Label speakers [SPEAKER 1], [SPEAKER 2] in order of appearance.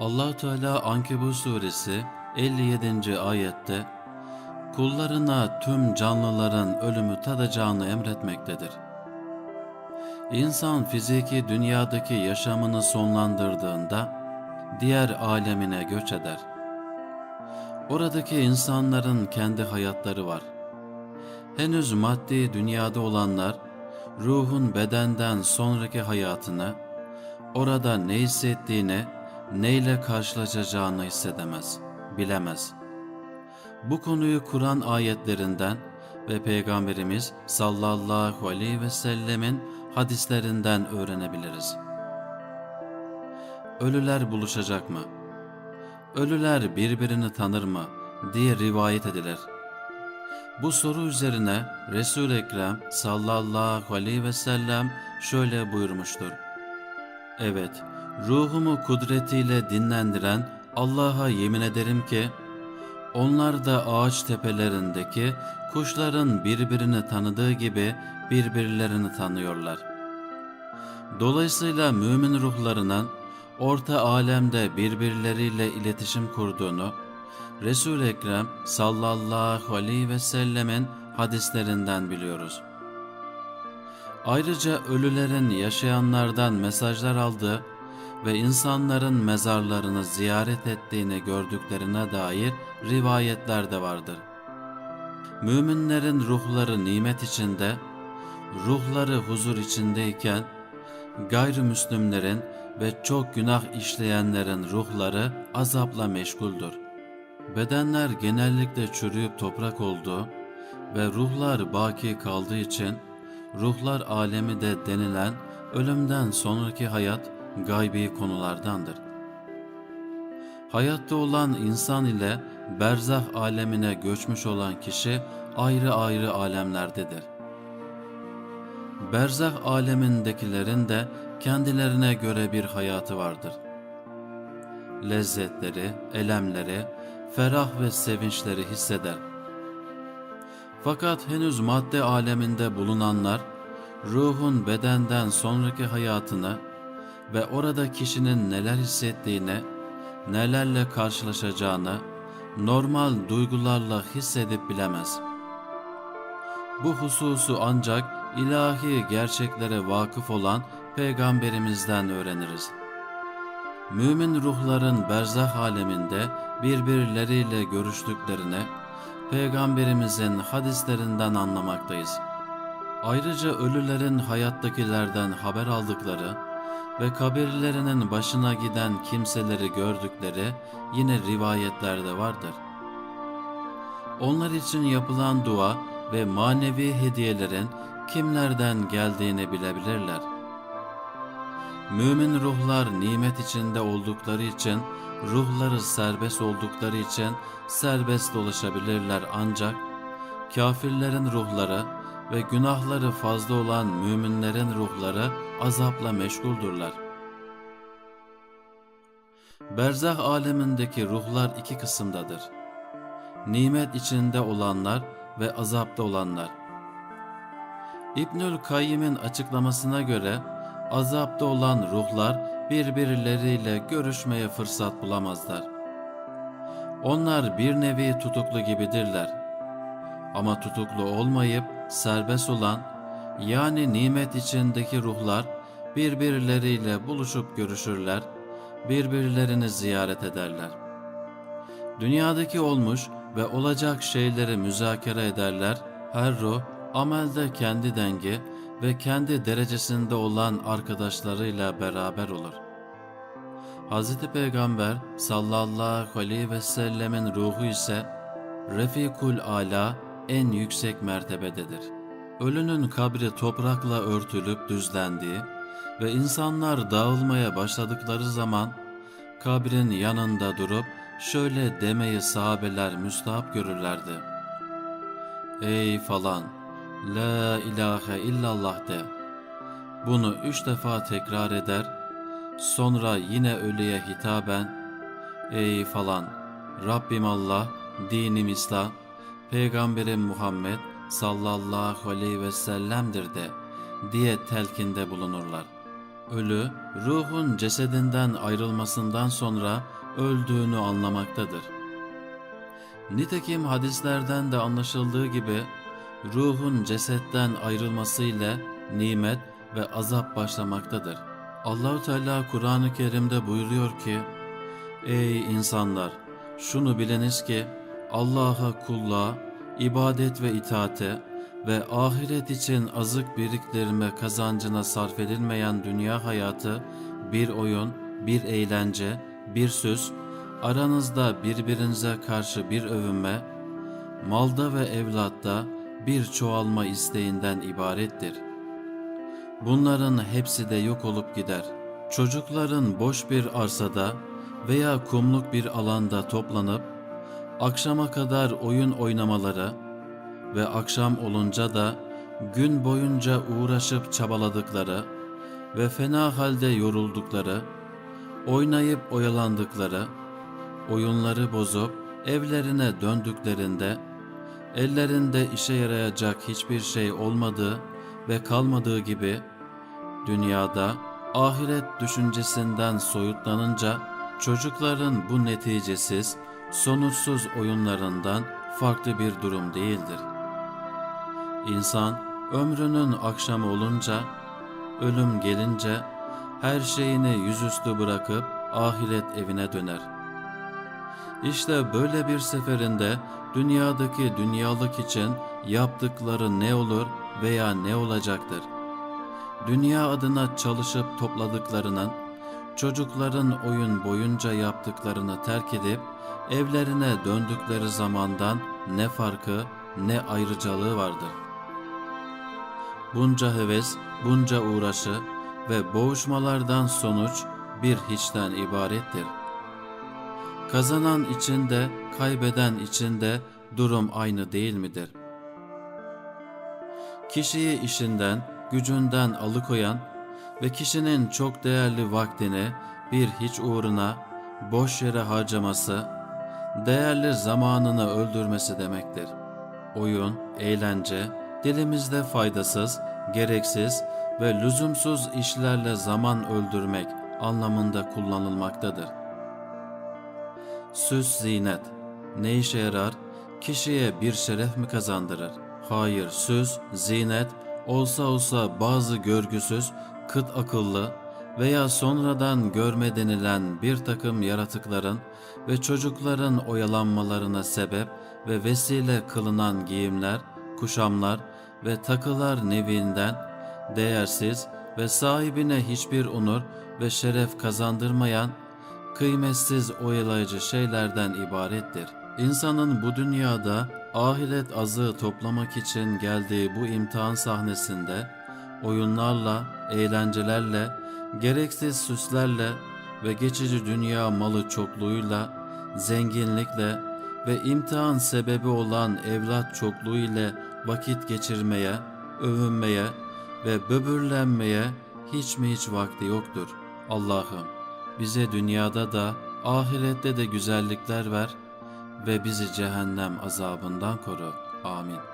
[SPEAKER 1] allah Teala Ankebut suresi 57. ayette kullarına tüm canlıların ölümü tadacağını emretmektedir. İnsan fiziki dünyadaki yaşamını sonlandırdığında diğer alemine göç eder. Oradaki insanların kendi hayatları var. Henüz maddi dünyada olanlar ruhun bedenden sonraki hayatını, orada ne hissettiğini, neyle karşılaşacağını hissedemez, bilemez. Bu konuyu Kur'an ayetlerinden ve Peygamberimiz sallallahu aleyhi ve sellemin hadislerinden öğrenebiliriz. Ölüler buluşacak mı? Ölüler birbirini tanır mı? diye rivayet edilir. Bu soru üzerine Resul-i Ekrem sallallahu aleyhi ve sellem şöyle buyurmuştur. Evet, ruhumu kudretiyle dinlendiren Allah'a yemin ederim ki, onlar da ağaç tepelerindeki kuşların birbirini tanıdığı gibi birbirlerini tanıyorlar. Dolayısıyla mümin ruhlarının orta alemde birbirleriyle iletişim kurduğunu, Resul-i Ekrem sallallahu aleyhi ve sellemin hadislerinden biliyoruz. Ayrıca ölülerin yaşayanlardan mesajlar aldığı ve insanların mezarlarını ziyaret ettiğini gördüklerine dair rivayetler de vardır. Müminlerin ruhları nimet içinde, ruhları huzur içindeyken, gayrimüslimlerin ve çok günah işleyenlerin ruhları azapla meşguldür. Bedenler genellikle çürüyüp toprak olduğu ve ruhlar baki kaldığı için ruhlar alemi de denilen ölümden sonraki hayat gaybi konulardandır. Hayatta olan insan ile berzah alemine göçmüş olan kişi ayrı ayrı alemlerdedir. Berzah alemindekilerin de kendilerine göre bir hayatı vardır. Lezzetleri, elemleri, ferah ve sevinçleri hisseder. Fakat henüz madde aleminde bulunanlar, ruhun bedenden sonraki hayatını ve orada kişinin neler hissettiğini, nelerle karşılaşacağını normal duygularla hissedip bilemez. Bu hususu ancak ilahi gerçeklere vakıf olan peygamberimizden öğreniriz. Mümin ruhların berzah aleminde birbirleriyle görüştüklerini peygamberimizin hadislerinden anlamaktayız. Ayrıca ölülerin hayattakilerden haber aldıkları ve kabirlerinin başına giden kimseleri gördükleri yine rivayetlerde vardır. Onlar için yapılan dua ve manevi hediyelerin kimlerden geldiğini bilebilirler. Mümin ruhlar nimet içinde oldukları için, ruhları serbest oldukları için serbest dolaşabilirler ancak kafirlerin ruhları ve günahları fazla olan müminlerin ruhları azapla meşguldurlar. Berzah alemindeki ruhlar iki kısımdadır. Nimet içinde olanlar ve azapta olanlar. İbnül Kayyim'in açıklamasına göre azapta olan ruhlar birbirleriyle görüşmeye fırsat bulamazlar. Onlar bir nevi tutuklu gibidirler. Ama tutuklu olmayıp serbest olan yani nimet içindeki ruhlar birbirleriyle buluşup görüşürler, birbirlerini ziyaret ederler. Dünyadaki olmuş ve olacak şeyleri müzakere ederler, her ruh amelde kendi dengi ve kendi derecesinde olan arkadaşlarıyla beraber olur. Hz. Peygamber sallallahu aleyhi ve sellemin ruhu ise Refikul Ala en yüksek mertebededir. Ölünün kabri toprakla örtülüp düzlendiği ve insanlar dağılmaya başladıkları zaman kabrin yanında durup şöyle demeyi sahabeler müstahap görürlerdi. Ey falan, la ilahe illallah de. Bunu üç defa tekrar eder, sonra yine ölüye hitaben, Ey falan, Rabbim Allah, dinim İslam, Peygamberim Muhammed sallallahu aleyhi ve sellem'dir de diye telkinde bulunurlar. ölü, ruhun cesedinden ayrılmasından sonra öldüğünü anlamaktadır. Nitekim hadislerden de anlaşıldığı gibi ruhun cesetten ayrılması ile nimet ve azap başlamaktadır. Allahu Teala Kur'an-ı Kerim'de buyuruyor ki: Ey insanlar, şunu biliniz ki Allah'a kulluğa, ibadet ve itaate ve ahiret için azık biriktirme kazancına sarf edilmeyen dünya hayatı bir oyun, bir eğlence, bir süs, aranızda birbirinize karşı bir övünme, malda ve evlatta bir çoğalma isteğinden ibarettir. Bunların hepsi de yok olup gider. Çocukların boş bir arsada veya kumluk bir alanda toplanıp akşama kadar oyun oynamaları ve akşam olunca da gün boyunca uğraşıp çabaladıkları ve fena halde yoruldukları, oynayıp oyalandıkları, oyunları bozup evlerine döndüklerinde ellerinde işe yarayacak hiçbir şey olmadığı ve kalmadığı gibi dünyada ahiret düşüncesinden soyutlanınca çocukların bu neticesiz, sonuçsuz oyunlarından farklı bir durum değildir. İnsan ömrünün akşamı olunca, ölüm gelince her şeyini yüzüstü bırakıp ahiret evine döner. İşte böyle bir seferinde dünyadaki dünyalık için yaptıkları ne olur veya ne olacaktır? Dünya adına çalışıp topladıklarının, çocukların oyun boyunca yaptıklarını terk edip evlerine döndükleri zamandan ne farkı ne ayrıcalığı vardır. Bunca heves, bunca uğraşı ve boğuşmalardan sonuç bir hiçten ibarettir. Kazanan içinde, kaybeden içinde durum aynı değil midir? Kişiyi işinden, gücünden alıkoyan ve kişinin çok değerli vaktini bir hiç uğruna boş yere harcaması, değerli zamanını öldürmesi demektir. Oyun, eğlence, dilimizde faydasız, gereksiz ve lüzumsuz işlerle zaman öldürmek anlamında kullanılmaktadır. Süs zinet ne işe yarar? Kişiye bir şeref mi kazandırır? Hayır, süs, zinet olsa olsa bazı görgüsüz, kıt akıllı veya sonradan görme denilen bir takım yaratıkların ve çocukların oyalanmalarına sebep ve vesile kılınan giyimler, kuşamlar ve takılar nevinden değersiz ve sahibine hiçbir onur ve şeref kazandırmayan kıymetsiz oyalayıcı şeylerden ibarettir. İnsanın bu dünyada ahiret azığı toplamak için geldiği bu imtihan sahnesinde oyunlarla, eğlencelerle, gereksiz süslerle ve geçici dünya malı çokluğuyla, zenginlikle ve imtihan sebebi olan evlat çokluğu ile vakit geçirmeye, övünmeye ve böbürlenmeye hiç mi hiç vakti yoktur. Allah'ım bize dünyada da ahirette de güzellikler ver ve bizi cehennem azabından koru. Amin.